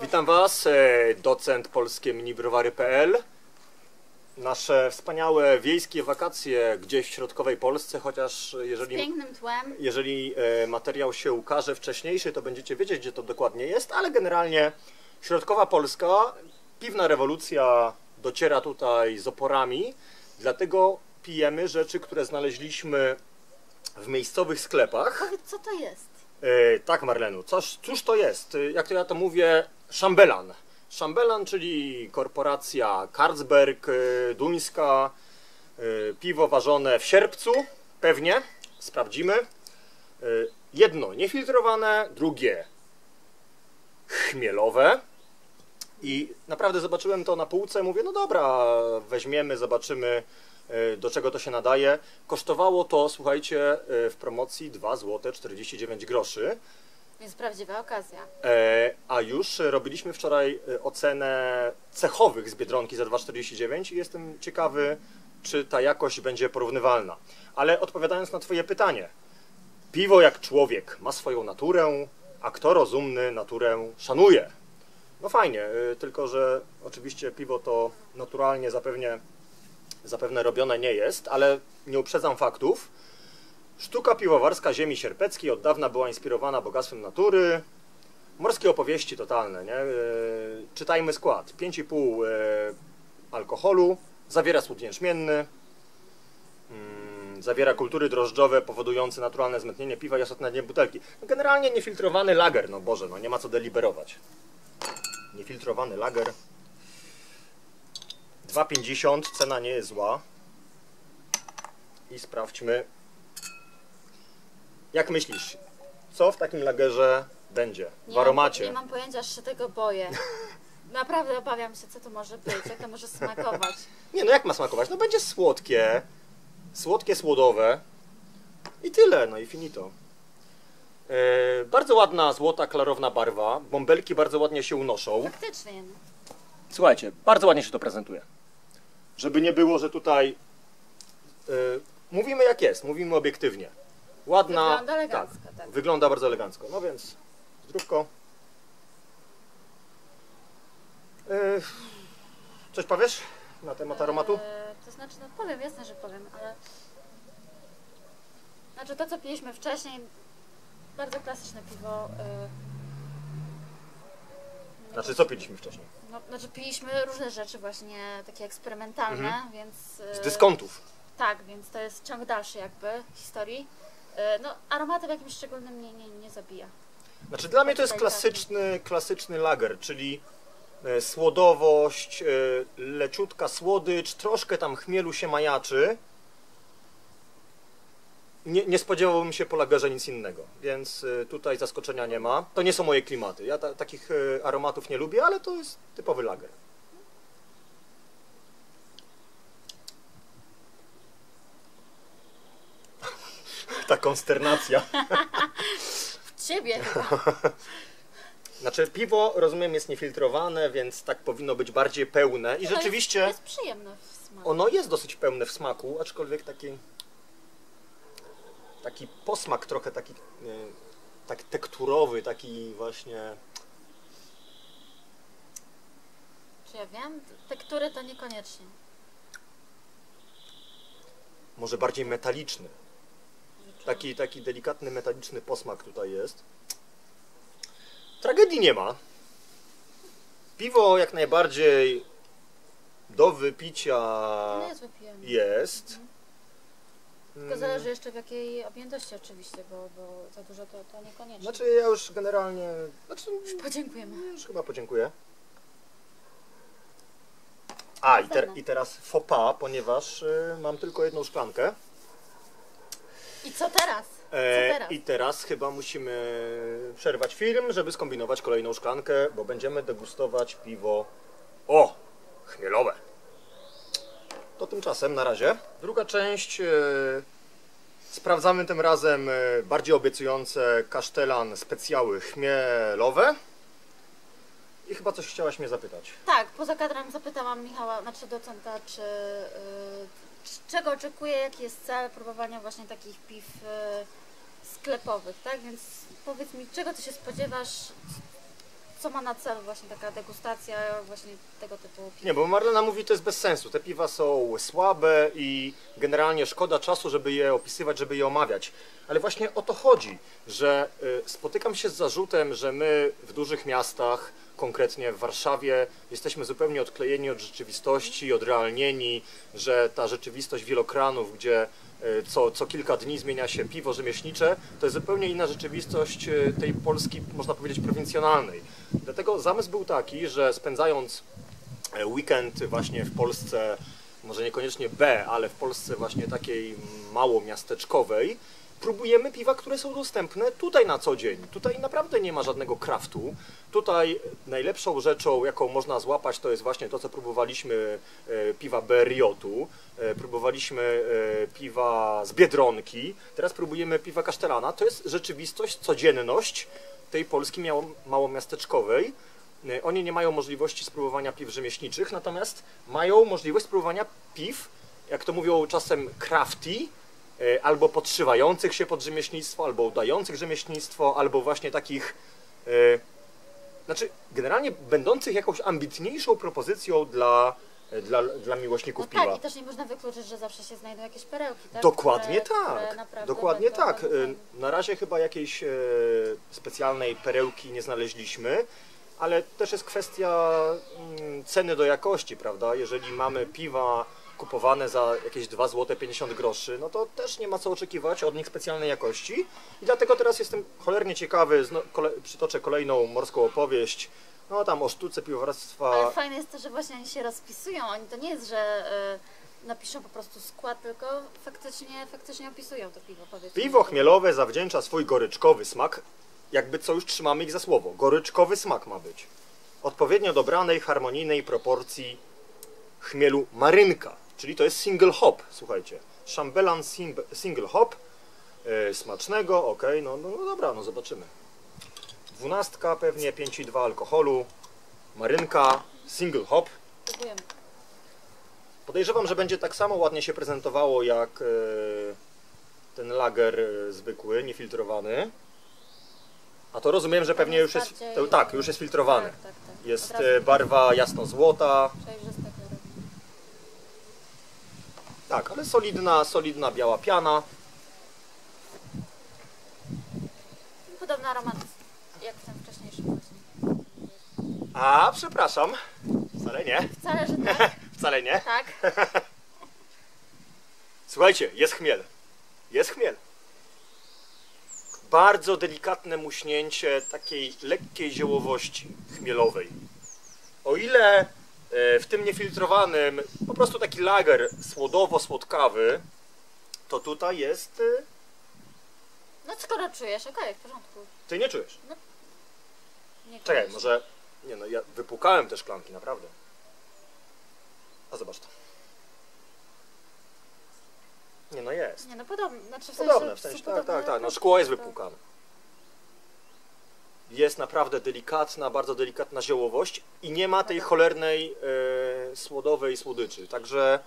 Witam Was, e, docent polskie minibrowary.pl. Nasze wspaniałe wiejskie wakacje gdzieś w środkowej Polsce, chociaż Z jeżeli, pięknym tłem. jeżeli e, materiał się ukaże wcześniejszy, to będziecie wiedzieć, gdzie to dokładnie jest, ale generalnie środkowa Polska, piwna rewolucja dociera tutaj z oporami, dlatego pijemy rzeczy, które znaleźliśmy w miejscowych sklepach. Powiedz, co to jest? E, tak, Marlenu, Coś, cóż to jest? E, Jak to ja to mówię, szambelan. Szambelan, czyli korporacja Carlsberg, e, duńska, piwo ważone w sierpcu, pewnie, sprawdzimy. Jedno niefiltrowane, drugie chmielowe. I naprawdę zobaczyłem to na półce, mówię, no dobra, weźmiemy, zobaczymy do czego to się nadaje. Kosztowało to, słuchajcie, e, w promocji 2 zł 49 groszy. Więc prawdziwa okazja. E, a już robiliśmy wczoraj e, ocenę cechowych z Biedronki za 2,49 i jestem ciekawy, czy ta jakość będzie porównywalna. Ale odpowiadając na Twoje pytanie, piwo jak człowiek ma swoją naturę, a kto rozumny naturę szanuje. No fajnie, e, tylko że oczywiście piwo to naturalnie zapewne, zapewne robione nie jest, ale nie uprzedzam faktów. Sztuka piwowarska ziemi sierpeckiej od dawna była inspirowana bogactwem natury. Morskie opowieści totalne, nie? E, czytajmy skład. 5,5 e, alkoholu, zawiera słód jęczmienny, mm, zawiera kultury drożdżowe powodujące naturalne zmętnienie piwa i ostatnie dnie butelki. Generalnie niefiltrowany lager, no Boże, no nie ma co deliberować. Niefiltrowany lager. 2,50, cena nie jest zła. I sprawdźmy, jak myślisz, co w takim lagerze będzie w Nie mam, aromacie? nie mam pojęcia, aż się tego boję. Naprawdę obawiam się, co to może być, jak to może smakować. Nie, no jak ma smakować? No będzie słodkie, słodkie, słodowe i tyle, no i finito. E, bardzo ładna, złota, klarowna barwa. Bąbelki bardzo ładnie się unoszą. Faktycznie. Słuchajcie, bardzo ładnie się to prezentuje. Żeby nie było, że tutaj e, mówimy jak jest, mówimy obiektywnie. Ładna. Wygląda elegancko, tak. Wygląda bardzo elegancko. No więc zdrówko. E, coś powiesz na temat aromatu? E, to znaczy, no powiem, jasne, że powiem, ale... Znaczy to, co piliśmy wcześniej, bardzo klasyczne piwo. Znaczy co piliśmy wcześniej? No, znaczy piliśmy różne rzeczy właśnie takie eksperymentalne, Mhm. więc... Z e, dyskontów. Tak, więc to jest ciąg dalszy jakby historii. E, No, aromaty w jakimś szczególnym nie, nie, nie zabija. Znaczy dla mnie to jest klasyczny, klasyczny lager, czyli e, słodowość, e, leciutka słodycz, troszkę tam chmielu się majaczy. Nie, nie spodziewałbym się po lagerze nic innego, więc e, tutaj zaskoczenia nie ma. To nie są moje klimaty. Ja ta, takich e, aromatów nie lubię, ale to jest typowy lager. Ta konsternacja. Ciebie chyba. Znaczy piwo, rozumiem, jest niefiltrowane, więc tak powinno być bardziej pełne i No, rzeczywiście Jest, jest przyjemne w smaku. ono jest dosyć pełne w smaku, aczkolwiek taki taki posmak trochę taki e, tak tekturowy, taki właśnie Czy ja wiem? Tektury to niekoniecznie. może bardziej metaliczny. Taki, taki delikatny metaliczny posmak tutaj jest. Tragedii nie ma. Piwo jak najbardziej do wypicia No jest wypijemy. Tylko zależy jeszcze w jakiej objętości oczywiście, bo, bo za dużo to, to niekoniecznie. Znaczy ja już generalnie, znaczy Podziękujemy. już chyba podziękuję. A i, te, i teraz faux pas, ponieważ y, mam tylko jedną szklankę. I co teraz? Co E, teraz? I teraz chyba musimy przerwać film, żeby skombinować kolejną szklankę, bo będziemy degustować piwo o chmielowe. To tymczasem na razie. Druga część. E, sprawdzamy tym razem e, bardziej obiecujące kasztelan specjały chmielowe. I chyba coś chciałaś mnie zapytać. Tak, poza kadrem zapytałam Michała, znaczy docenta, czy, c- czego oczekuje, jaki jest cel próbowania właśnie takich piw sklepowych, tak? Więc powiedz mi, czego ty się spodziewasz, co ma na celu właśnie taka degustacja właśnie tego typu piw? Nie, bo Marlena mówi, to jest bez sensu. Te piwa są słabe i generalnie szkoda czasu, żeby je opisywać, żeby je omawiać. Ale właśnie o to chodzi, że y, spotykam się z zarzutem, że my w dużych miastach, konkretnie w Warszawie, jesteśmy zupełnie odklejeni od rzeczywistości, odrealnieni, że ta rzeczywistość wielokranów, gdzie co, co kilka dni zmienia się piwo rzemieślnicze, to jest zupełnie inna rzeczywistość y, tej Polski, można powiedzieć, prowincjonalnej. Dlatego zamysł był taki, że spędzając e, weekend właśnie w Polsce, może niekoniecznie B, ale w Polsce właśnie takiej mało miasteczkowej, próbujemy piwa, które są dostępne tutaj na co dzień. Tutaj naprawdę nie ma żadnego kraftu. Tutaj najlepszą rzeczą, jaką można złapać, to jest właśnie to, co próbowaliśmy e, piwa Beriotu, e, próbowaliśmy e, piwa z Biedronki, teraz próbujemy piwa Kasztelana. To jest rzeczywistość, codzienność tej Polski małomiasteczkowej. Oni nie mają możliwości spróbowania piw rzemieślniczych, natomiast mają możliwość spróbowania piw, jak to mówią czasem crafty, albo podszywających się pod rzemieślnictwo, albo udających rzemieślnictwo, albo właśnie takich, e, znaczy generalnie będących jakąś ambitniejszą propozycją dla, e, dla, dla miłośników No piwa. tak, i też nie można wykluczyć, że zawsze się znajdą jakieś perełki, tak? Dokładnie które, które tak. naprawdę Dokładnie tak. Na razie chyba jakiejś e, specjalnej perełki nie znaleźliśmy, ale też jest kwestia mm, ceny do jakości, prawda? Jeżeli mamy piwa kupowane za jakieś 2 zł 50 groszy, no to też nie ma co oczekiwać od nich specjalnej jakości. I dlatego teraz jestem cholernie ciekawy, zno, kole, przytoczę kolejną morską opowieść, no tam o sztuce piwowarstwa. Ale fajne jest to, że właśnie oni się rozpisują. Oni to nie jest, że y, napiszą po prostu skład, tylko faktycznie, faktycznie opisują to piwo, powiedzmy. Piwo chmielowe zawdzięcza swój goryczkowy smak, jakby co już trzymamy ich za słowo. Goryczkowy smak ma być. Odpowiednio dobranej, harmonijnej proporcji chmielu marynka, czyli to jest single hop, słuchajcie. Szambelan single hop, yy, smacznego, ok, no, no, no dobra, no zobaczymy. Dwunastka pewnie, 5,2 alkoholu, marynka, single hop. Podejrzewam, że będzie tak samo ładnie się prezentowało jak e, ten lager e, zwykły, niefiltrowany. A to rozumiem, że pewnie już jest. tak, już jest filtrowany. Tak, tak, tak. Jest barwa jasno-złota. przejrzyste kolory. Tak, ale solidna, solidna biała piana. Podobny aromat jak w tym wcześniejszym właśnie. A, przepraszam. Wcale nie. Wcale, że tak. Wcale nie. tak. Słuchajcie, jest chmiel. Jest chmiel. Bardzo delikatne muśnięcie takiej lekkiej ziołowości chmielowej. O ile w tym niefiltrowanym po prostu taki lager słodowo-słodkawy, to tutaj jest... e, No skoro czujesz, okej, w porządku. Ty nie czujesz. Nie Czekaj, czujesz. może... Nie no, ja wypłukałem te szklanki, naprawdę. A zobacz to. Nie no, jest. Nie no podobne, znaczy w sensie... Podobne, w sensie, tak, tak, tak. No szkło jest to- wypłukane. Jest naprawdę delikatna, bardzo delikatna ziołowość i nie ma tej cholernej e, słodowej słodyczy. Także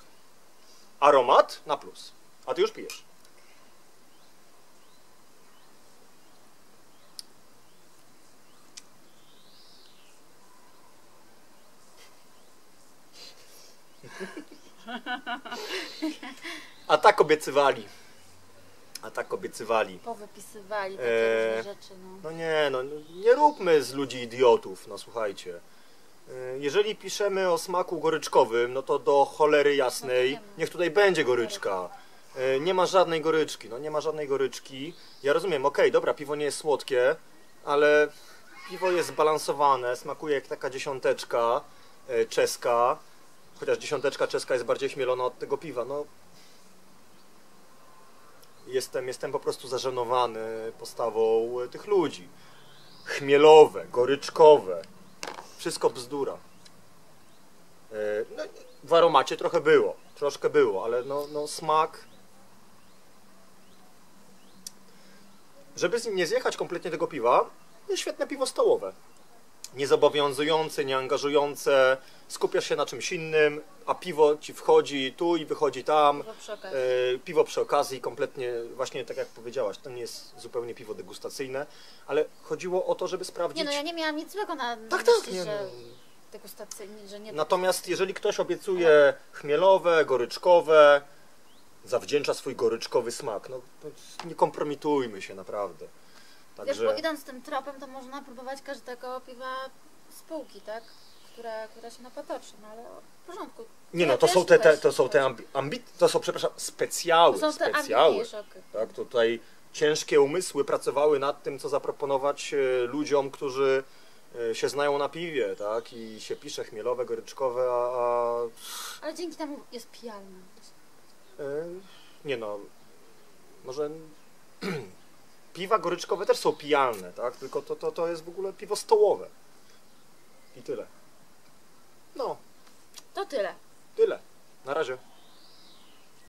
aromat na plus. A ty już pijesz. A tak obiecywali. A tak obiecywali. Powypisywali takie różne rzeczy, no. No nie, no nie róbmy z ludzi idiotów, no słuchajcie. Y, Jeżeli piszemy o smaku goryczkowym, no to do cholery jasnej, No niech tutaj będzie goryczka. Y, Nie ma żadnej goryczki, no nie ma żadnej goryczki. Ja rozumiem, okej, dobra, piwo nie jest słodkie, ale piwo jest zbalansowane, smakuje jak taka dziesiąteczka czeska, chociaż dziesiąteczka czeska jest bardziej chmielona od tego piwa, no jestem, jestem po prostu zażenowany postawą e, tych ludzi. Chmielowe, goryczkowe, wszystko bzdura. E, No, w aromacie trochę było, troszkę było, ale no, no smak... Żeby nie zjechać kompletnie tego piwa, jest świetne piwo stołowe. Niezobowiązujące, nieangażujące, skupiasz się na czymś innym, a piwo ci wchodzi tu i wychodzi tam. Piwo przy okazji. E, piwo przy okazji, kompletnie, właśnie tak jak powiedziałaś, to nie jest zupełnie piwo degustacyjne, ale chodziło o to, żeby sprawdzić. Nie no, ja nie miałam nic złego na, na Tak, tak, myśli, nie, że no. degustacyjnie, że nie... Natomiast jeżeli ktoś obiecuje chmielowe, goryczkowe, zawdzięcza swój goryczkowy smak, no to nie kompromitujmy się naprawdę. Wiesz, Także bo idąc tym tropem, to można próbować każdego piwa z półki, tak? Która, która się napatoczy, no ale w porządku. nie no, to są te, te, to są te ambi, ambi, to są, przepraszam, specjały, To są te specjały. Tak, tutaj ciężkie umysły pracowały nad tym, co zaproponować e, ludziom, którzy e, się znają na piwie, tak, i się pisze chmielowe, goryczkowe, a, a Ale dzięki temu jest pijalny. e, nie no, może piwa goryczkowe też są pijalne, tak, tylko to, to, to jest w ogóle piwo stołowe. I tyle. No, To tyle. tyle. Na razie.